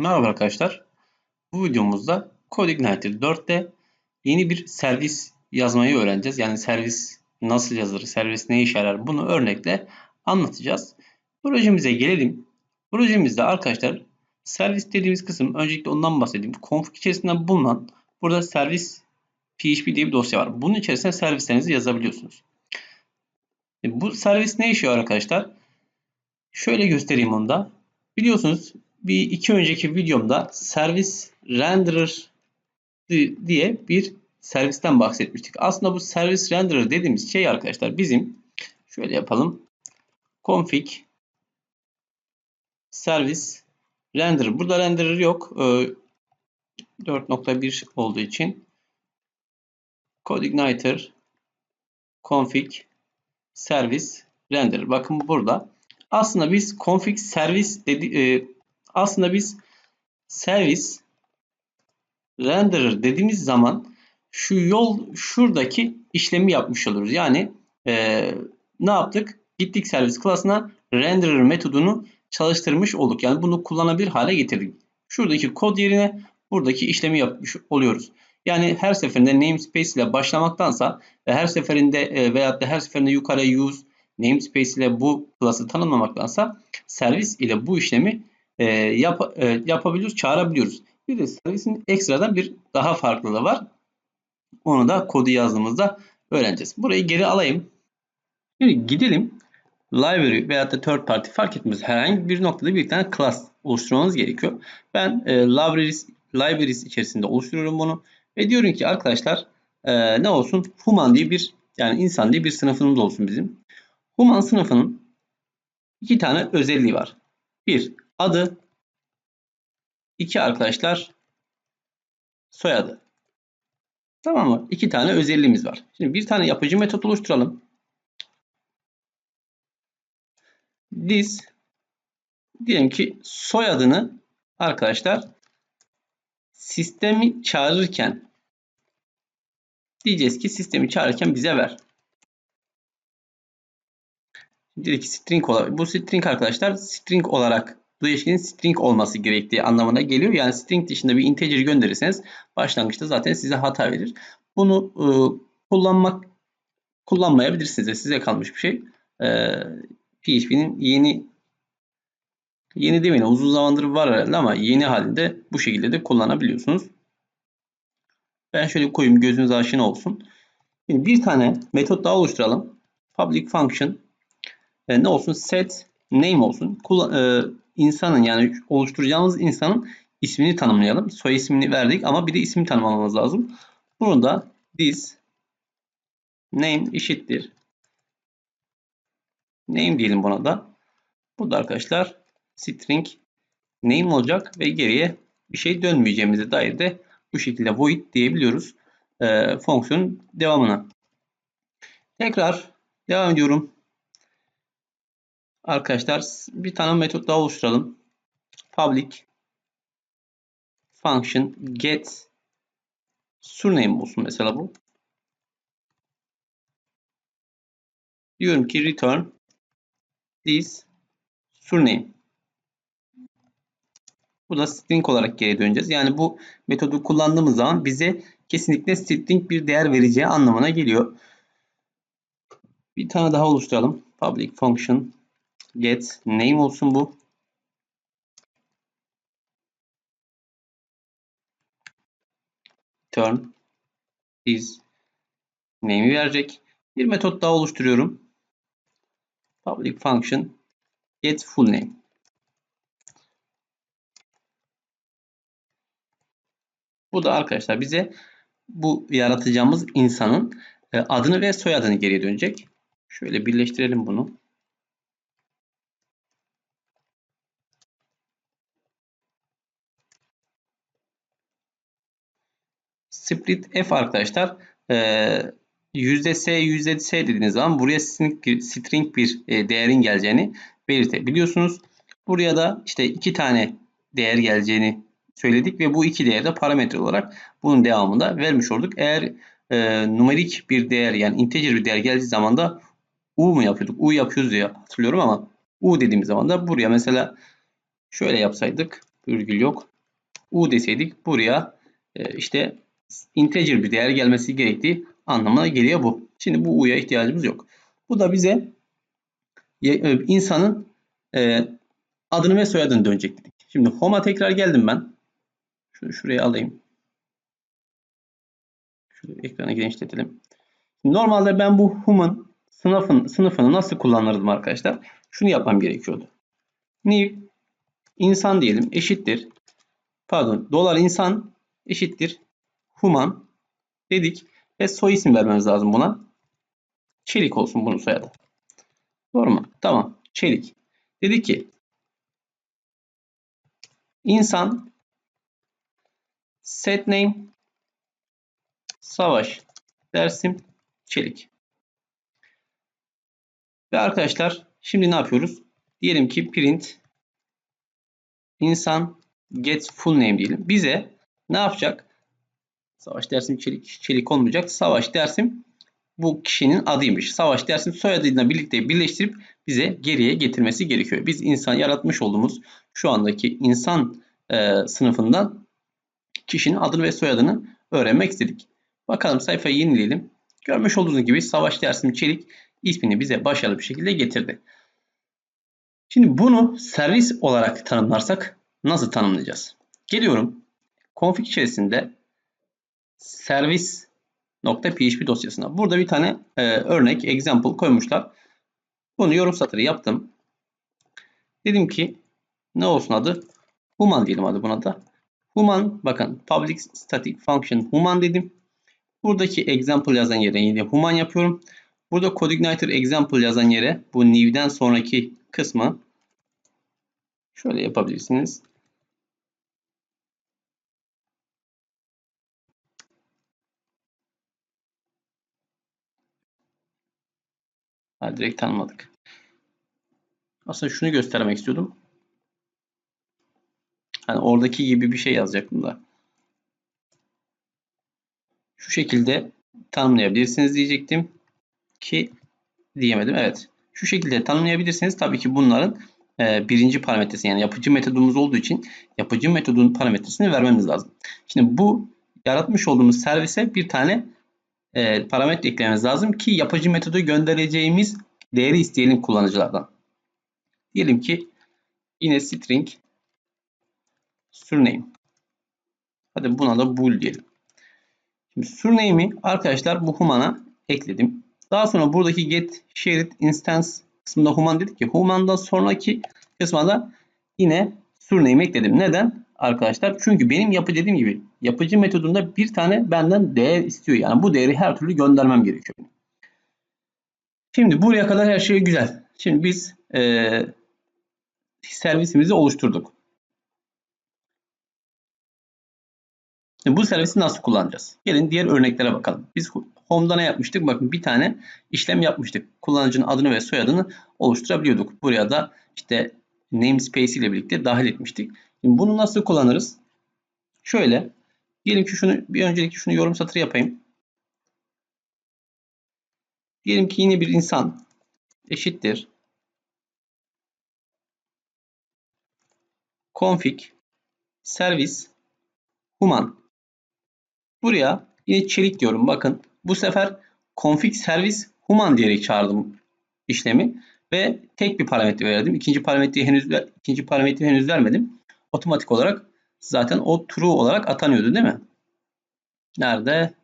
Merhaba arkadaşlar. Bu videomuzda CodeIgniter 4'te yeni bir servis yazmayı öğreneceğiz. Yani servis nasıl yazılır, servis ne işe yarar bunu örnekle anlatacağız. Projemize gelelim. Projemizde arkadaşlar servis dediğimiz kısım öncelikle ondan bahsedeyim. Config içerisinde bulunan burada servis PHP diye bir dosya var. Bunun içerisine servislerinizi yazabiliyorsunuz. E, bu servis ne işe yarar arkadaşlar? Şöyle göstereyim onu da. Biliyorsunuz bir iki önceki videomda servis renderer diye bir servisten bahsetmiştik. Aslında bu servis renderer dediğimiz şey arkadaşlar bizim şöyle yapalım. config servis renderer. Burada renderer yok. 4.1 ee, olduğu için CodeIgniter config servis renderer. Bakın burada. Aslında biz config servis dedi, e, aslında biz servis renderer dediğimiz zaman şu yol şuradaki işlemi yapmış oluruz. Yani e, ne yaptık? Gittik servis klasına renderer metodunu çalıştırmış olduk. Yani bunu kullanabilir hale getirdik. Şuradaki kod yerine buradaki işlemi yapmış oluyoruz. Yani her seferinde namespace ile başlamaktansa ve her seferinde e, veyahut da her seferinde yukarıya use namespace ile bu class'ı tanımlamaktansa servis ile bu işlemi e, yap, e, yapabiliyoruz, çağırabiliyoruz. Bir de servisin ekstradan bir daha farklılığı var. Onu da kodu yazdığımızda öğreneceğiz. Burayı geri alayım. Şimdi gidelim. Library veya da third party fark etmez. Herhangi bir noktada bir tane class oluşturmamız gerekiyor. Ben e, libraries, libraries içerisinde oluşturuyorum bunu. Ve diyorum ki arkadaşlar e, ne olsun? Human diye bir yani insan diye bir sınıfımız olsun bizim. Human sınıfının iki tane özelliği var. Bir, adı. iki arkadaşlar soyadı. Tamam mı? İki tane özelliğimiz var. Şimdi bir tane yapıcı metot oluşturalım. This diyelim ki soyadını arkadaşlar sistemi çağırırken diyeceğiz ki sistemi çağırırken bize ver. Dedi ki string olarak. Bu string arkadaşlar string olarak bu ilişkinin string olması gerektiği anlamına geliyor. Yani string dışında bir integer gönderirseniz başlangıçta zaten size hata verir. Bunu e, kullanmak kullanmayabilirsiniz. Size kalmış bir şey. E, PHP'nin yeni yeni demeyin uzun zamandır var herhalde ama yeni halinde bu şekilde de kullanabiliyorsunuz. Ben şöyle koyayım gözünüz aşina olsun. Şimdi bir tane metot daha oluşturalım. Public function e, ne olsun? Set name olsun. Kula, e, insanın yani oluşturacağımız insanın ismini tanımlayalım. Soy ismini verdik ama bir de ismi tanımlamamız lazım. Bunu da this name eşittir. Name diyelim buna da. Bu da arkadaşlar string name olacak ve geriye bir şey dönmeyeceğimize dair de bu şekilde void diyebiliyoruz e, fonksiyonun devamına. Tekrar devam ediyorum. Arkadaşlar bir tane metot daha oluşturalım. Public function get surname olsun mesela bu. Diyorum ki return this surname. Bu da string olarak geri döneceğiz. Yani bu metodu kullandığımız zaman bize kesinlikle string bir değer vereceği anlamına geliyor. Bir tane daha oluşturalım. Public function get name olsun bu. Turn is name'i verecek. Bir metot daha oluşturuyorum. Public function get full name. Bu da arkadaşlar bize bu yaratacağımız insanın e, adını ve soyadını geriye dönecek. Şöyle birleştirelim bunu. Split F arkadaşlar e, %S yüzde %S dediğiniz zaman buraya string, string bir e, değerin geleceğini belirtebiliyorsunuz. Buraya da işte iki tane değer geleceğini söyledik ve bu iki değer de parametre olarak bunun devamında vermiş olduk. Eğer e, numerik bir değer yani integer bir değer geldiği zaman da u mu yapıyorduk? U yapıyoruz diye hatırlıyorum ama u dediğimiz zaman da buraya mesela şöyle yapsaydık Virgül yok. U deseydik buraya e, işte integer bir değer gelmesi gerektiği anlamına geliyor bu. Şimdi bu U'ya ihtiyacımız yok. Bu da bize e, insanın e, adını ve soyadını dönecek dedik. Şimdi home'a tekrar geldim ben. Şunu şuraya alayım. Şöyle ekranı genişletelim. Normalde ben bu human sınıfın, sınıfını nasıl kullanırdım arkadaşlar? Şunu yapmam gerekiyordu. New insan diyelim eşittir. Pardon dolar insan eşittir. Human dedik. Ve soy isim vermemiz lazım buna. Çelik olsun bunun soyadı. Doğru mu? Tamam. Çelik. Dedik ki insan set name savaş dersim çelik. Ve arkadaşlar şimdi ne yapıyoruz? Diyelim ki print insan get full name diyelim. Bize ne yapacak? Savaş dersim çelik, çelik olmayacak. Savaş dersim bu kişinin adıymış. Savaş dersim soyadıyla birlikte birleştirip bize geriye getirmesi gerekiyor. Biz insan yaratmış olduğumuz şu andaki insan e, sınıfından kişinin adını ve soyadını öğrenmek istedik. Bakalım sayfayı yenileyelim. Görmüş olduğunuz gibi Savaş Dersim Çelik ismini bize başarılı bir şekilde getirdi. Şimdi bunu servis olarak tanımlarsak nasıl tanımlayacağız? Geliyorum. Config içerisinde servis.php dosyasına. Burada bir tane e, örnek, example koymuşlar. Bunu yorum satırı yaptım. Dedim ki ne olsun adı? Human diyelim adı buna da. Human bakın public static function human dedim. Buradaki example yazan yere yine human yapıyorum. Burada CodeIgniter example yazan yere bu new'den sonraki kısmı şöyle yapabilirsiniz. Ha, direkt tanımadık. Aslında şunu göstermek istiyordum. Hani oradaki gibi bir şey yazacaktım da. Şu şekilde tanımlayabilirsiniz diyecektim ki diyemedim. Evet. Şu şekilde tanımlayabilirsiniz. Tabii ki bunların e, birinci parametresi yani yapıcı metodumuz olduğu için yapıcı metodun parametresini vermemiz lazım. Şimdi bu yaratmış olduğumuz servise bir tane e, parametre eklememiz lazım ki yapıcı metodu göndereceğimiz değeri isteyelim kullanıcılardan. Diyelim ki yine string surname. Hadi buna da bool diyelim. Şimdi surname'i arkadaşlar bu human'a ekledim. Daha sonra buradaki get shared instance kısmında human dedik ki human'dan sonraki kısma da yine surname ekledim. Neden? Arkadaşlar çünkü benim yapı dediğim gibi yapıcı metodunda bir tane benden değer istiyor. Yani bu değeri her türlü göndermem gerekiyor. Şimdi buraya kadar her şey güzel. Şimdi biz e, servisimizi oluşturduk. Şimdi bu servisi nasıl kullanacağız? Gelin diğer örneklere bakalım. Biz Home'da ne yapmıştık? Bakın bir tane işlem yapmıştık. Kullanıcının adını ve soyadını oluşturabiliyorduk. Buraya da işte namespace ile birlikte dahil etmiştik. Şimdi bunu nasıl kullanırız? Şöyle. Diyelim ki şunu bir öncelikle şunu yorum satırı yapayım. Diyelim ki yine bir insan eşittir. config servis human Buraya yine çelik diyorum. Bakın bu sefer config servis human diyerek çağırdım işlemi ve tek bir parametre verdim. İkinci parametreyi henüz ikinci parametreyi henüz vermedim. Otomatik olarak zaten o true olarak atanıyordu değil mi? Nerede?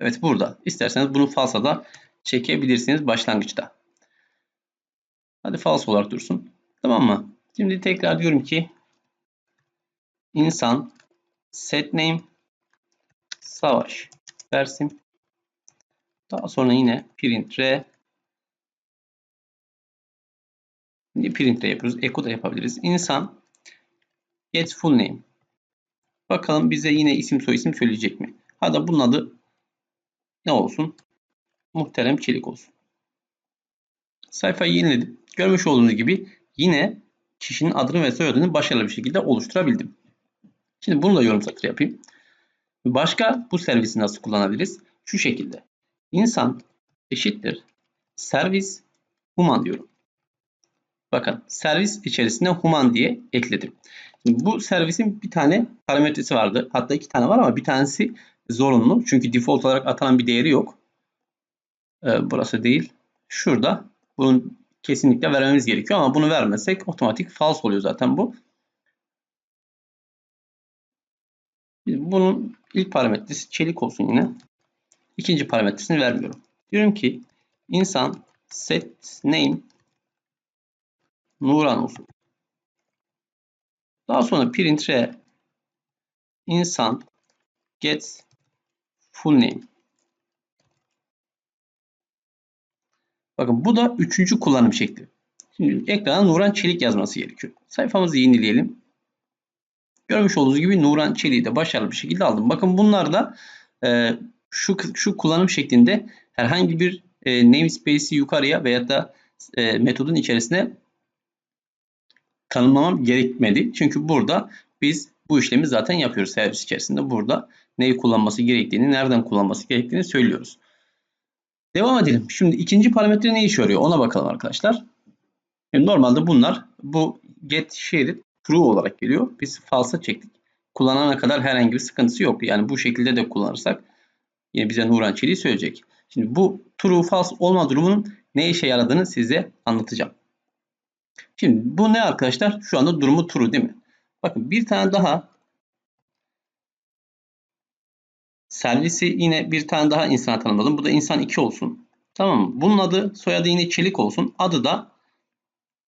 Evet burada. İsterseniz bunu false'a da çekebilirsiniz başlangıçta. Hadi false olarak dursun. Tamam mı? Şimdi tekrar diyorum ki insan set name savaş versin. Daha sonra yine print r print r yapıyoruz. Echo da yapabiliriz. İnsan get full name. Bakalım bize yine isim soy isim söyleyecek mi? Hadi bunun adı ne olsun? Muhterem Çelik olsun. Sayfayı yeniledim. Görmüş olduğunuz gibi yine kişinin adını ve soyadını başarılı bir şekilde oluşturabildim. Şimdi bunu da yorum satırı yapayım. Başka bu servisi nasıl kullanabiliriz? Şu şekilde. İnsan eşittir. Servis human diyorum. Bakın servis içerisine human diye ekledim. Şimdi bu servisin bir tane parametresi vardı. Hatta iki tane var ama bir tanesi zorunlu. Çünkü default olarak atanan bir değeri yok. Ee, burası değil. Şurada. Bunun kesinlikle vermemiz gerekiyor ama bunu vermesek otomatik false oluyor zaten bu. Bunun ilk parametresi çelik olsun yine. İkinci parametresini vermiyorum. Diyorum ki insan set name Nuran olsun. Daha sonra print re insan get full name. Bakın bu da üçüncü kullanım şekli. Şimdi ekrana Nuran Çelik yazması gerekiyor. Sayfamızı yenileyelim. Görmüş olduğunuz gibi Nuran Çelik'i de başarılı bir şekilde aldım. Bakın bunlar da e, şu, şu kullanım şeklinde herhangi bir e, namespace'i yukarıya veya da e, metodun içerisine tanımlamam gerekmedi. Çünkü burada biz bu işlemi zaten yapıyoruz servis içerisinde. Burada neyi kullanması gerektiğini, nereden kullanması gerektiğini söylüyoruz. Devam edelim. Şimdi ikinci parametre ne işe yarıyor? Ona bakalım arkadaşlar. Şimdi normalde bunlar bu get shared true olarak geliyor. Biz false'a çektik. Kullanana kadar herhangi bir sıkıntısı yok. Yani bu şekilde de kullanırsak yine bize Nuran Çelik'i söyleyecek. Şimdi bu true false olma durumunun ne işe yaradığını size anlatacağım. Şimdi bu ne arkadaşlar? Şu anda durumu true değil mi? Bakın bir tane daha servisi yine bir tane daha insan tanımladım. Bu da insan 2 olsun. Tamam mı? Bunun adı soyadı yine Çelik olsun. Adı da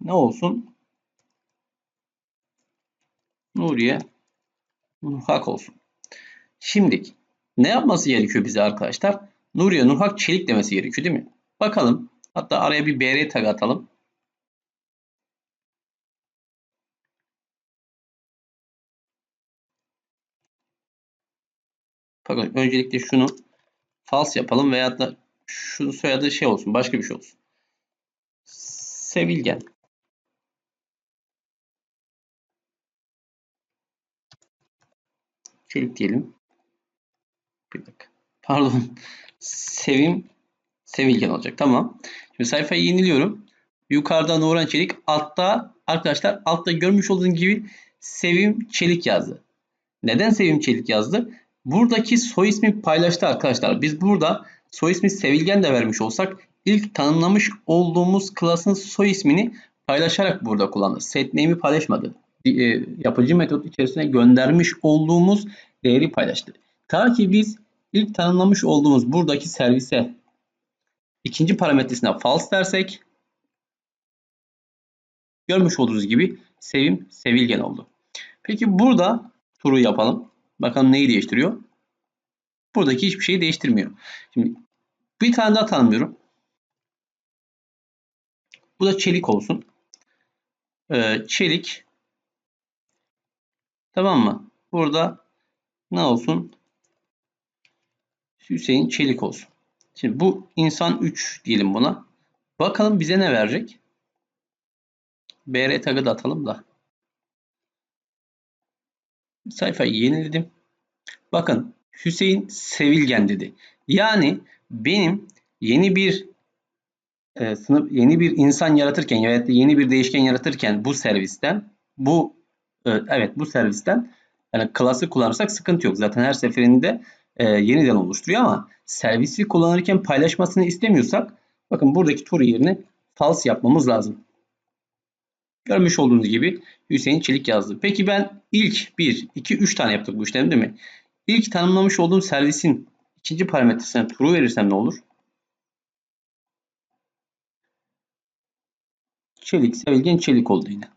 ne olsun? Nuriye Nurhak olsun. Şimdi ne yapması gerekiyor bize arkadaşlar? Nuriye Nurhak Çelik demesi gerekiyor değil mi? Bakalım. Hatta araya bir BR tag atalım. Fakat öncelikle şunu false yapalım veya da şu soyadı şey olsun başka bir şey olsun. Sevilgen. Çelik diyelim. Bir dakika. Pardon. Sevim Sevilgen olacak. Tamam. Şimdi sayfayı yeniliyorum. Yukarıda Nuran Çelik. Altta arkadaşlar altta görmüş olduğunuz gibi Sevim Çelik yazdı. Neden Sevim Çelik yazdı? Buradaki soy ismi paylaştı arkadaşlar. Biz burada soy ismi Sevilgen de vermiş olsak ilk tanımlamış olduğumuz klasın soy ismini paylaşarak burada kullanır. Set name'i paylaşmadı. E, yapıcı metot içerisine göndermiş olduğumuz değeri paylaştı. Ta ki biz ilk tanımlamış olduğumuz buradaki servise ikinci parametresine false dersek görmüş olduğunuz gibi sevim sevilgen oldu. Peki burada turu yapalım. Bakalım neyi değiştiriyor? Buradaki hiçbir şeyi değiştirmiyor. Şimdi bir tane daha tanımlıyorum. Bu da çelik olsun. Ee, çelik. Tamam mı? Burada ne olsun? Hüseyin Çelik olsun. Şimdi bu insan 3 diyelim buna. Bakalım bize ne verecek? BR tagı da atalım da. Sayfayı yeniledim. Bakın Hüseyin Sevilgen dedi. Yani benim yeni bir e, sınıf yeni bir insan yaratırken ya da yeni bir değişken yaratırken bu servisten bu e, evet bu servisten yani klası kullanırsak sıkıntı yok. Zaten her seferinde e, yeniden oluşturuyor ama servisi kullanırken paylaşmasını istemiyorsak bakın buradaki tur yerine false yapmamız lazım. Görmüş olduğunuz gibi Hüseyin Çelik yazdı. Peki ben ilk 1, 2, 3 tane yaptık bu işlemi değil mi? İlk tanımlamış olduğum servisin ikinci parametresine true verirsem ne olur? Çelik, Sevilgen Çelik oldu yine.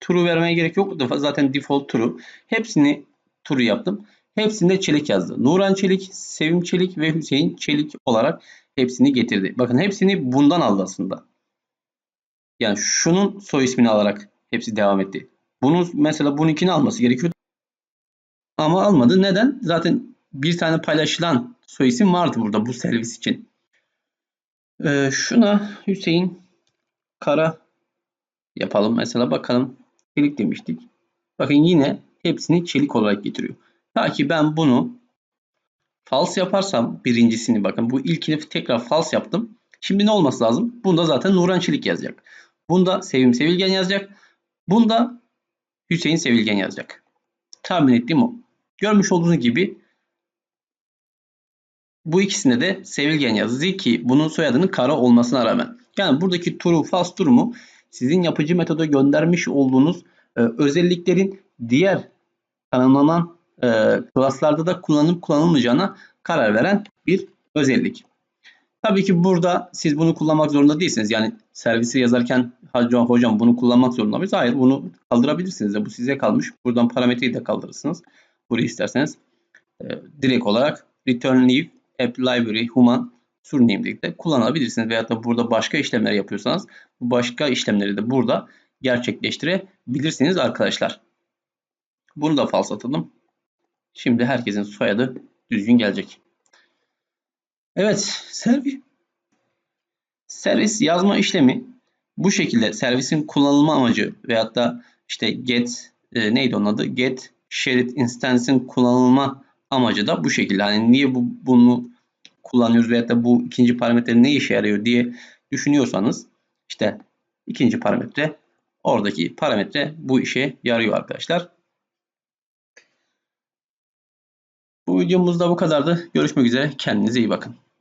True vermeye gerek yok. Zaten default true. Hepsini true yaptım. Hepsinde Çelik yazdı. Nuran Çelik, Sevim Çelik ve Hüseyin Çelik olarak hepsini getirdi. Bakın hepsini bundan aldı aslında. Yani şunun soy ismini alarak hepsi devam etti. Bunu mesela bununkini alması gerekiyor. Ama almadı. Neden? Zaten bir tane paylaşılan soy isim vardı burada bu servis için. Ee, şuna Hüseyin Kara yapalım. Mesela bakalım. Çelik demiştik. Bakın yine hepsini çelik olarak getiriyor. Ta ki ben bunu false yaparsam birincisini bakın bu ilkini tekrar false yaptım. Şimdi ne olması lazım? Bunda zaten Nuran Çelik yazacak. Bunda Sevim Sevilgen yazacak. Bunda Hüseyin Sevilgen yazacak. Tahmin ettiğim o. Görmüş olduğunuz gibi bu ikisinde de Sevilgen yazdı ki bunun soyadının Kara olmasına rağmen. Yani buradaki true false durumu sizin yapıcı metoda göndermiş olduğunuz e, özelliklerin diğer tanımlanan e, klaslarda da kullanıp kullanılmayacağına karar veren bir özellik. Tabii ki burada siz bunu kullanmak zorunda değilsiniz. Yani servisi yazarken hocam, hocam bunu kullanmak zorunda mıyız? Hayır bunu kaldırabilirsiniz de bu size kalmış. Buradan parametreyi de kaldırırsınız. Burayı isterseniz e, direkt olarak return leave app library human surname de kullanabilirsiniz. Veyahut da burada başka işlemler yapıyorsanız bu başka işlemleri de burada gerçekleştirebilirsiniz arkadaşlar. Bunu da false atalım. Şimdi herkesin soyadı düzgün gelecek. Evet, servis. Servis yazma işlemi bu şekilde servisin kullanılma amacı veyahut da işte get e, neydi onun adı? Get shared instance'in kullanılma amacı da bu şekilde. Yani niye bu, bunu kullanıyoruz veyahut da bu ikinci parametre ne işe yarıyor diye düşünüyorsanız işte ikinci parametre oradaki parametre bu işe yarıyor arkadaşlar. Bu videomuzda bu kadardı. Görüşmek üzere. Kendinize iyi bakın.